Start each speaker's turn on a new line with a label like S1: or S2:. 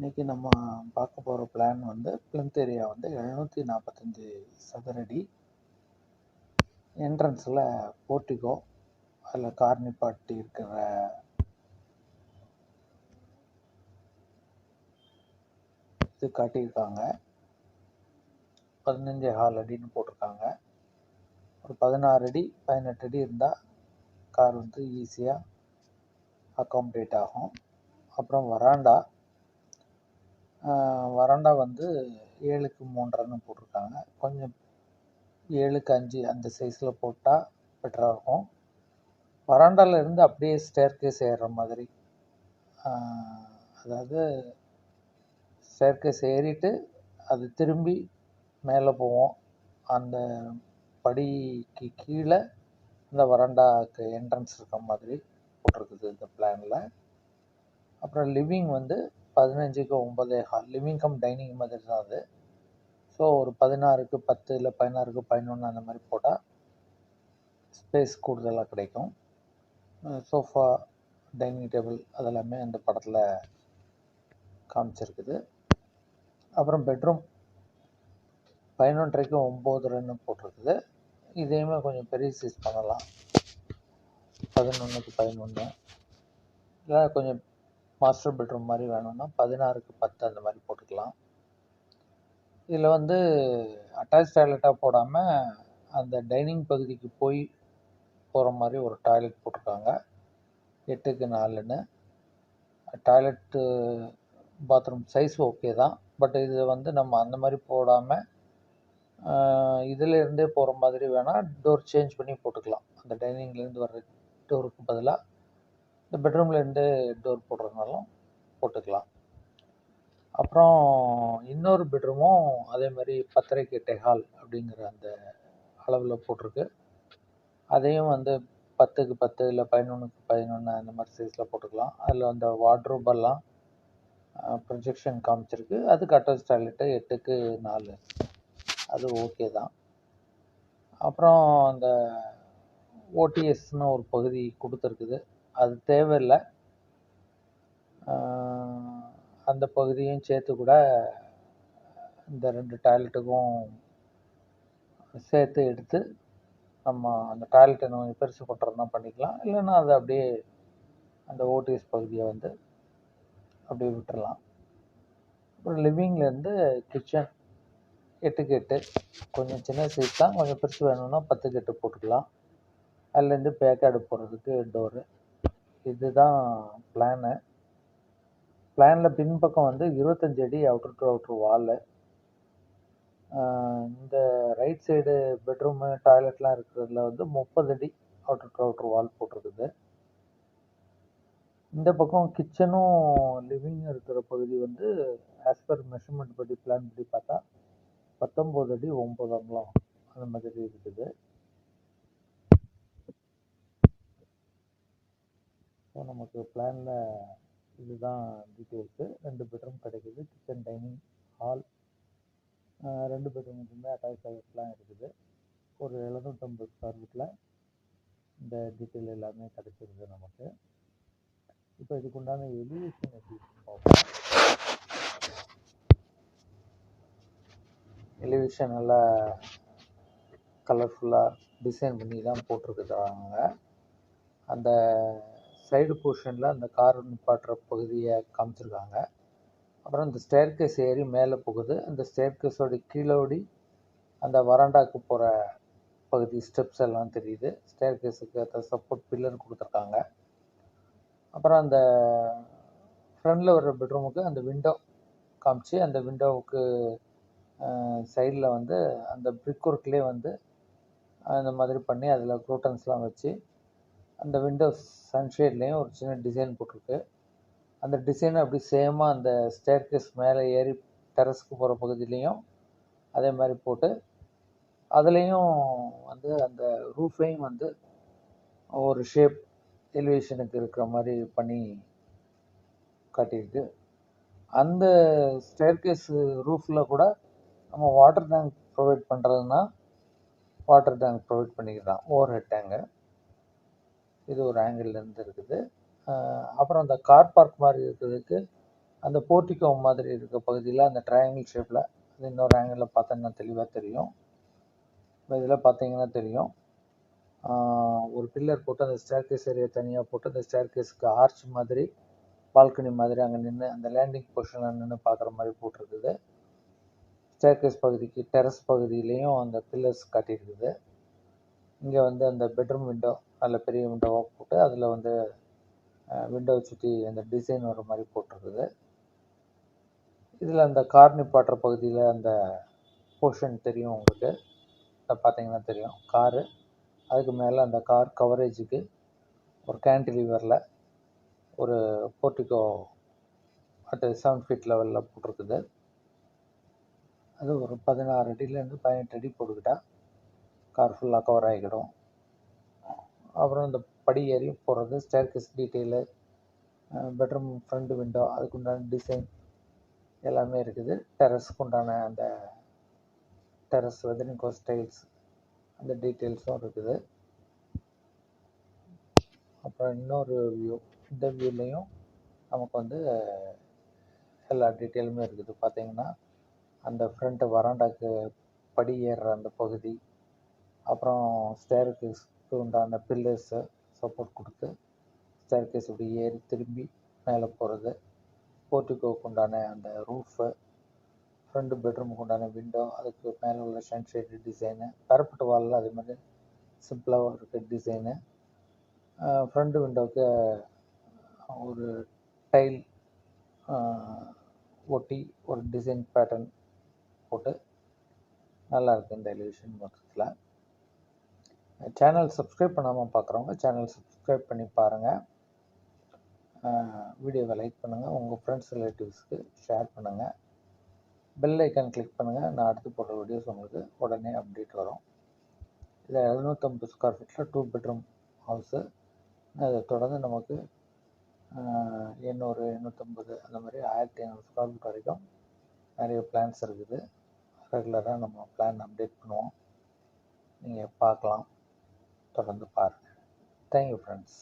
S1: இன்னைக்கு நம்ம பார்க்க போகிற பிளான் வந்து பிளிந்த் ஏரியா வந்து எழுநூற்றி நாற்பத்தஞ்சு சதுரடி என்ட்ரன்ஸில் போர்ட்டிகோ அதில் கார் நிப்பாட்டி இருக்கிற இது காட்டியிருக்காங்க. பதினஞ்சு ஹால் அடின்னு போட்டிருக்காங்க. ஒரு பதினாறு அடி பதினெட்டு அடி இருந்தால் கார் வந்து ஈஸியாக அக்காமடேட் ஆகும். அப்புறம் வராண்டா வராண்டா வந்து ஏழுக்கு மூன்றரைன்னு போட்டிருக்காங்க. கொஞ்சம் ஏழுக்கு அஞ்சு அந்த சைஸில் போட்டால் பெட்டராக இருக்கும். வராண்டாலேருந்து அப்படியே ஸ்டேர்கேஸ் ஏறுற மாதிரி. அதாவது ஸ்டேர்கேஸ் ஏறிட்டு அது திரும்பி மேலே போவோம். அந்த படிக்கு கீழே இந்த வராண்டாக்கு என்ட்ரன்ஸ் இருக்க மாதிரி போட்டிருக்குது இந்த பிளானில் அப்புறம் லிவிங் வந்து பதினஞ்சுக்கு ஒன்பதே ஹால் லிவிங் கம் டைனிங் மாதிரி தான் அது. ஸோ ஒரு பதினாறுக்கு பத்து இல்லை பதினாறுக்கு பதினொன்று அந்த மாதிரி போட்டால் ஸ்பேஸ் கூடுதலாக கிடைக்கும். சோஃபா டைனிங் டேபிள் அதெல்லாமே அந்த படத்தில் காமிச்சிருக்குது. அப்புறம் பெட்ரூம் பதினொன்றரைக்கு ஒம்போதுன்னு போட்டிருக்குது. இதையுமே கொஞ்சம் பெரிய சைஸ் பண்ணலாம். பதினொன்றுக்கு பதினொன்று இல்லை கொஞ்சம் மாஸ்டர் பெட்ரூம் மாதிரி வேணும்னா பதினாறுக்கு பத்து அந்த மாதிரி போட்டுக்கலாம். இதில் வந்து அட்டாச் டாய்லெட்டாக போடாமல் அந்த டைனிங் பகுதிக்கு போய் போகிற மாதிரி ஒரு டாய்லெட் போட்டிருக்காங்க எட்டுக்கு நாலுன்னு. டாய்லெட்டு பாத்ரூம் சைஸ் ஓகே தான். பட் இது வந்து நம்ம அந்த மாதிரி போடாமல் இதிலேருந்தே போகிற மாதிரி வேணால் டோர் சேஞ்ச் பண்ணி போட்டுக்கலாம். அந்த டைனிங்லேருந்து வர்ற டோருக்கு பதிலாக இந்த பெட்ரூம்லேருந்து டோர் போடுறதுனாலும் போட்டுக்கலாம். அப்புறம் இன்னொரு பெட்ரூமும் அதே மாதிரி பத்தரைக்கு டெஹால் ஹால் அப்படிங்கிற அந்த அளவில் போட்டிருக்கு. அதையும் வந்து பத்துக்கு பத்து இல்லை பதினொன்றுக்கு பதினொன்று அந்த மாதிரி சைஸில் போட்டுக்கலாம். அதில் அந்த வார்ட்ரோப் ப்ரொஜெக்ஷன் காமிச்சிருக்கு. அதுக்கு அட்டாச் டாய்லெட்டு எட்டுக்கு நாலு. அது ஓகே தான். அப்புறம் அந்த ஓடிஎஸ்னு ஒரு பகுதி கொடுத்துருக்குது. அது தேவையில்லை. அந்த பகுதியும் சேர்த்து கூட இந்த ரெண்டு டாய்லெட்டுக்கும் சேர்த்து எடுத்து நம்ம அந்த டாய்லெட்டை கொஞ்சம் பெருசு கொட்டுறதுனா பண்ணிக்கலாம். இல்லைன்னா அதை அப்படியே அந்த ஓடிஎஸ் பகுதியை வந்து அப்படியே விட்டுறலாம். அப்புறம் லிவிங்லேருந்து கிச்சன் எட்டுக்கு எட்டு கொஞ்சம் சின்ன சைஸ் தான் கொஞ்சம் பெருசு வேணும்னா பத்துக்கு எட்டு போட்டுக்கலாம். அதுலேருந்து பேக்காடு போகிறதுக்கு டோரு. இதுதான் பிளானு பிளானில் பின்பக்கம் வந்து இருபத்தஞ்சு அடி அவுட்டர் டு அவுட்டர் வாலு இந்த ரைட் சைடு பெட்ரூமு டாய்லெட்லாம் இருக்கிறதுல வந்து முப்பது அடி அவுட்டர் டு அவுட்டர் வால் போட்டிருக்குது. இந்த பக்கம் கிச்சனும் லிவிங் இருக்கிற பகுதி வந்து ஆஸ் பர் மெஷர்மெண்ட் படி பிளான் படி பார்த்தா பத்தொம்போது அடி ஒம்பது அங்கலம் அந்த மாதிரி இருக்குது. ஸோ நமக்கு பிளானில் இதுதான் டீட்டெயில்ஸு ரெண்டு பெட்ரூம் கிடைக்குது கிச்சன் டைனிங் ஹால் ரெண்டு பெட்ரூமுக்குமே அட்டாச் டாய்லெட்லாம் இருக்குது. ஒரு எழுநூற்றம்பது ஸ்கொயர் ஃபீட்டில் இந்த டீட்டெயில் எல்லாமே கிடைச்சிருது நமக்கு. இப்போ இதுக்குண்டான எலிவேஷன் எப்படி பார்ப்போம். எலிவேஷன் நல்லா கலர்ஃபுல்லாக டிசைன் பண்ணி தான் போட்டிருக்குறாங்க. அந்த சைடு போர்ஷனில் அந்த கார் நிப்பாட்டுற பகுதியை காமிச்சிருக்காங்க. அப்புறம் இந்த ஸ்டேர்கேஸ் ஏறி மேலே போகுது. அந்த ஸ்டேர்கேஸோட கீழோடி அந்த வராண்டாக்கு போகிற பகுதி ஸ்டெப்ஸ் எல்லாம் தெரியுது. ஸ்டேர்கேஸுக்கு அந்த சப்போர்ட் பில்லர் கொடுத்துருக்காங்க. அப்புறம் அந்த ஃப்ரண்டில் வர்ற பெட்ரூமுக்கு அந்த விண்டோ காமிச்சு அந்த விண்டோவுக்கு சைடில் வந்து அந்த பிரிக் ஒர்க்லேயே வந்து அந்த மாதிரி பண்ணி அதில் க்ரூட்டன்ஸ்லாம் வச்சு அந்த விண்டோஸ் சன்ஷேட்லேயும் ஒரு சின்ன டிசைன் போட்டிருக்கு. அந்த டிசைன் அப்படி சேமாக அந்த ஸ்டேர்கேஸ் மேலே ஏறி டெரஸ்க்கு போகிற பகுதியிலையும் அதே மாதிரி போட்டு அதுலேயும் வந்து அந்த ரூஃபையும் வந்து ஒரு ஷேப் எலிவேஷனுக்கு இருக்கிற மாதிரி பண்ணி காட்டியிருக்கு. அந்த ஸ்டேர்கேஸ் ரூஃபில் கூட நம்ம வாட்டர் டேங்க் ப்ரொவைட் பண்ணுறதுனா வாட்டர் டேங்க் ப்ரொவைட் பண்ணிக்கலாம். ஓவர் ஹெட் டேங்கு இது ஒரு angle இருந்து இருக்குது. அப்புறம் அந்த கார் பார்க் மாதிரி இருக்கிறதுக்கு அந்த போர்ட்டிகோ மாதிரி இருக்க பகுதியில் அந்த ட்ரையாங்கிள் ஷேப்பில் அது இன்னொரு ஆங்கிளில் பார்த்தோன்னா தெளிவாக தெரியும். இதில் பார்த்தீங்கன்னா தெரியும். ஒரு பில்லர் போட்டு அந்த ஸ்டேர் கேஸ் ஏரியா தனியாக போட்டு அந்த ஸ்டேர் கேஸுக்கு ஆர்ச் மாதிரி பால்கனி மாதிரி அங்கே நின்று அந்த லேண்டிங் பொசிஷனில் நின்று பார்க்குற மாதிரி போட்டிருக்குது. ஸ்டேர் கேஸ் பகுதிக்கு டெரஸ் பகுதியிலையும் அந்த பில்லர்ஸ் காட்டியிருக்குது. இங்கே வந்து அந்த பெட்ரூம் விண்டோ நல்ல பெரிய விண்டோவாக போட்டு அதில் வந்து விண்டோவை சுற்றி அந்த டிசைன் வர மாதிரி போட்டிருக்குது. இதில் அந்த கார் நிப்பாட்டுற பகுதியில் அந்த போர்ஷன் தெரியும் உங்களுக்கு. இதை பார்த்தீங்கன்னா தெரியும். காரு அதுக்கு மேலே அந்த கார் கவரேஜுக்கு ஒரு கேன்டிலீவரில் ஒரு போர்ட்டிகோ அட் செவன் ஃபீட் லெவலில் போட்டிருக்குது. அது ஒரு பதினாறு அடியிலேருந்து பதினெட்டு அடி போட்டுக்கிட்டா கார் ஃபுல்லாக கவர் ஆகிடும். அப்புறம் இந்த படி ஏறி போகிறது staircase detail bedroom front window அதுக்குண்டான டிசைன் எல்லாமே இருக்குது. டெரஸ்க்கு உண்டான அந்த டெரஸ் வெதரிங்கோ ஸ்டைல்ஸ் அந்த டீட்டெயில்ஸும் இருக்குது. அப்புறம் இன்னொரு வியூ இந்த வியூலேயும் நமக்கு வந்து எல்லா டீட்டெயிலுமே இருக்குது. பார்த்தீங்கன்னா அந்த ஃப்ரண்ட்டு வராண்டாக்கு படி ஏறுற அந்த பகுதி அப்புறம் ஸ்டேர்கேஸ்க்கு உண்டான பில்லர்ஸு சப்போர்ட் கொடுத்து ஸ்டேர்கேஸ் இப்படி ஏறி திரும்பி மேலே போகிறது போர்ட்டிகோக்கு உண்டான அந்த ரூஃபு ஃப்ரண்ட் பெட்ரூமுக்கு உண்டான விண்டோ அதுக்கு மேலே உள்ள சன்ஷேடு டிசைனு பேரப்பட்டு வாலில் அதே மாதிரி சிம்பிளாக இருக்க டிசைனு ஃப்ரண்ட் விண்டோவுக்கு ஒரு டைல் ஒட்டி ஒரு டிசைன் பேட்டர்ன் போட்டு நல்லாயிருக்கு இந்த எலிவேஷன் மொத்தத்தில் சேனல் சப்ஸ்கிரைப் பண்ணாமல் பார்க்குறவங்க சேனல் சப்ஸ்கிரைப் பண்ணி பாருங்கள் வீடியோவை லைக் பண்ணுங்கள் உங்கள் ஃப்ரெண்ட்ஸ் ரிலேட்டிவ்ஸ்க்கு ஷேர் பண்ணுங்கள் பெல் ஐக்கான் கிளிக் பண்ணுங்கள் நான் அடுத்து போடுற வீடியோஸ் உங்களுக்கு உடனே அப்டேட் வரும். இதில் எழுநூற்றம்பது ஸ்கொயர் ஃபீட்டில் டூ பெட்ரூம் ஹவுஸு அதை தொடர்ந்து நமக்கு எண்ணூறு எண்ணூற்றம்பது அந்த மாதிரி ஆயிரத்தி ஐநூறு ஸ்கொயர் ஃபீட் வரைக்கும் நிறைய பிளான்ஸ் இருக்குது. ரெகுலராக நம்ம பிளான் அப்டேட் பண்ணுவோம். நீங்கள் பார்க்கலாம். தொடர்ந்து பாருங்கள் தேங்க்யூ ஃப்ரெண்ட்ஸ்